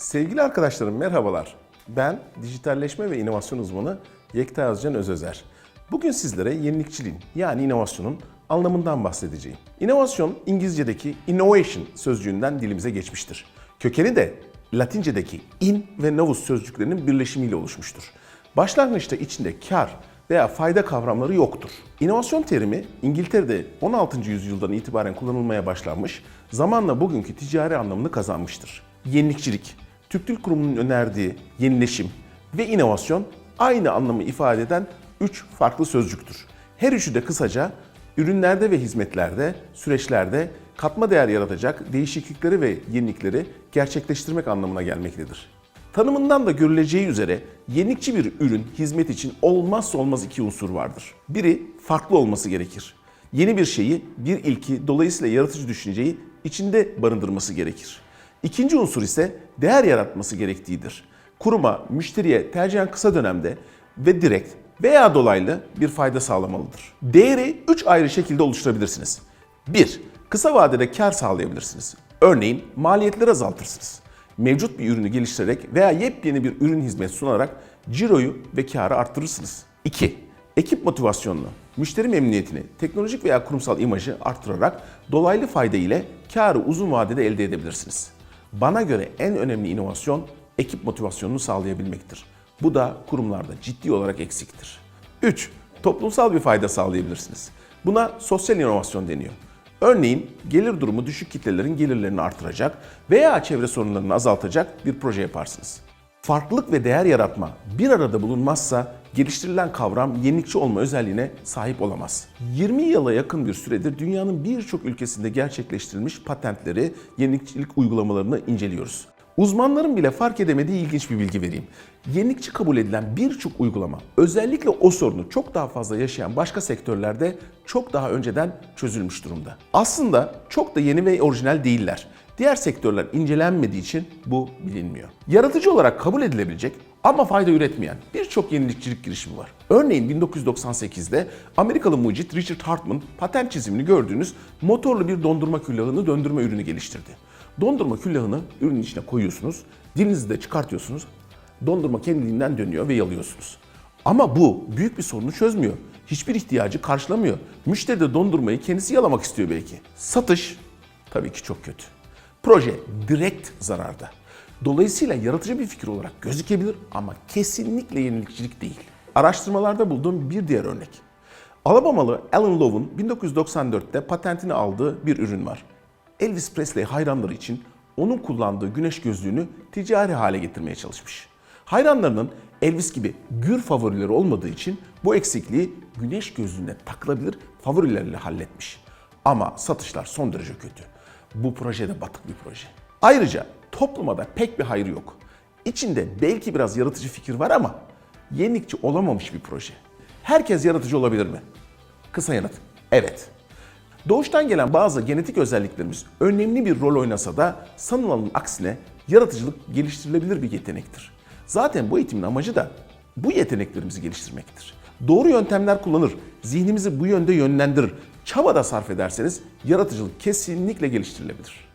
Sevgili arkadaşlarım merhabalar. Ben dijitalleşme ve inovasyon uzmanı Yekta Özcan Özözer. Bugün sizlere yenilikçiliğin yani inovasyonun anlamından bahsedeceğim. İnovasyon İngilizce'deki innovation sözcüğünden dilimize geçmiştir. Kökeni de Latince'deki in ve novus sözcüklerinin birleşimiyle oluşmuştur. Başlangıçta içinde kar veya fayda kavramları yoktur. İnovasyon terimi İngiltere'de 16. yüzyıldan itibaren kullanılmaya başlanmış, zamanla bugünkü ticari anlamını kazanmıştır. Yenilikçilik, Türk Dil Kurumu'nun önerdiği yenileşim ve inovasyon aynı anlamı ifade eden üç farklı sözcüktür. Her üçü de kısaca ürünlerde ve hizmetlerde, süreçlerde katma değer yaratacak değişiklikleri ve yenilikleri gerçekleştirmek anlamına gelmektedir. Tanımından da görüleceği üzere yenilikçi bir ürün, hizmet için olmazsa olmaz iki unsur vardır. Biri farklı olması gerekir. Yeni bir şeyi, bir ilki, dolayısıyla yaratıcı düşünceyi içinde barındırması gerekir. İkinci unsur ise değer yaratması gerektiğidir. Kuruma, müşteriye tercihen kısa dönemde ve direkt veya dolaylı bir fayda sağlamalıdır. Değeri 3 ayrı şekilde oluşturabilirsiniz. 1. Kısa vadede kar sağlayabilirsiniz. Örneğin maliyetleri azaltırsınız. Mevcut bir ürünü geliştirerek veya yepyeni bir ürün hizmet sunarak ciroyu ve karı arttırırsınız. 2. Ekip motivasyonunu, müşteri memnuniyetini, teknolojik veya kurumsal imajı arttırarak dolaylı fayda ile karı uzun vadede elde edebilirsiniz. Bana göre en önemli inovasyon ekip motivasyonunu sağlayabilmektir. Bu da kurumlarda ciddi olarak eksiktir. 3. Toplumsal bir fayda sağlayabilirsiniz. Buna sosyal inovasyon deniyor. Örneğin gelir durumu düşük kitlelerin gelirlerini artıracak veya çevre sorunlarını azaltacak bir proje yaparsınız. Farklılık ve değer yaratma bir arada bulunmazsa geliştirilen kavram yenilikçi olma özelliğine sahip olamaz. 20 yıla yakın bir süredir dünyanın birçok ülkesinde gerçekleştirilmiş patentleri, yenilikçilik uygulamalarını inceliyoruz. Uzmanların bile fark edemediği ilginç bir bilgi vereyim. Yenilikçi kabul edilen birçok uygulama özellikle o sorunu çok daha fazla yaşayan başka sektörlerde çok daha önceden çözülmüş durumda. Aslında çok da yeni ve orijinal değiller. Diğer sektörler incelenmediği için bu bilinmiyor. Yaratıcı olarak kabul edilebilecek ama fayda üretmeyen birçok yenilikçilik girişimi var. Örneğin 1998'de Amerikalı mucit Richard Hartman patent çizimini gördüğünüz motorlu bir dondurma küllahını döndürme ürünü geliştirdi. Dondurma küllahını ürünün içine koyuyorsunuz, dilinizi de çıkartıyorsunuz, dondurma kendiliğinden dönüyor ve yalıyorsunuz. Ama bu büyük bir sorunu çözmüyor. Hiçbir ihtiyacı karşılamıyor. Müşteri de dondurmayı kendisi yalamak istiyor belki. Satış tabii ki çok kötü. Proje direkt zararda. Dolayısıyla yaratıcı bir fikir olarak gözükebilir ama kesinlikle yenilikçilik değil. Araştırmalarda bulduğum bir diğer örnek. Alabamalı Alan Lowe'un 1994'te patentini aldığı bir ürün var. Elvis Presley hayranları için onun kullandığı güneş gözlüğünü ticari hale getirmeye çalışmış. Hayranlarının Elvis gibi gür favorileri olmadığı için bu eksikliği güneş gözlüğüne takılabilir favorilerle halletmiş. Ama satışlar son derece kötü. Bu projede batık bir proje. Ayrıca topluma da pek bir hayır yok. İçinde belki biraz yaratıcı fikir var ama yenilikçi olamamış bir proje. Herkes yaratıcı olabilir mi? Kısa yanıt, evet. Doğuştan gelen bazı genetik özelliklerimiz önemli bir rol oynasa da sanılanın aksine yaratıcılık geliştirilebilir bir yetenektir. Zaten bu eğitimin amacı da bu yeteneklerimizi geliştirmektir. Doğru yöntemler kullanır, zihnimizi bu yönde yönlendirir, çaba da sarf ederseniz yaratıcılık kesinlikle geliştirilebilir.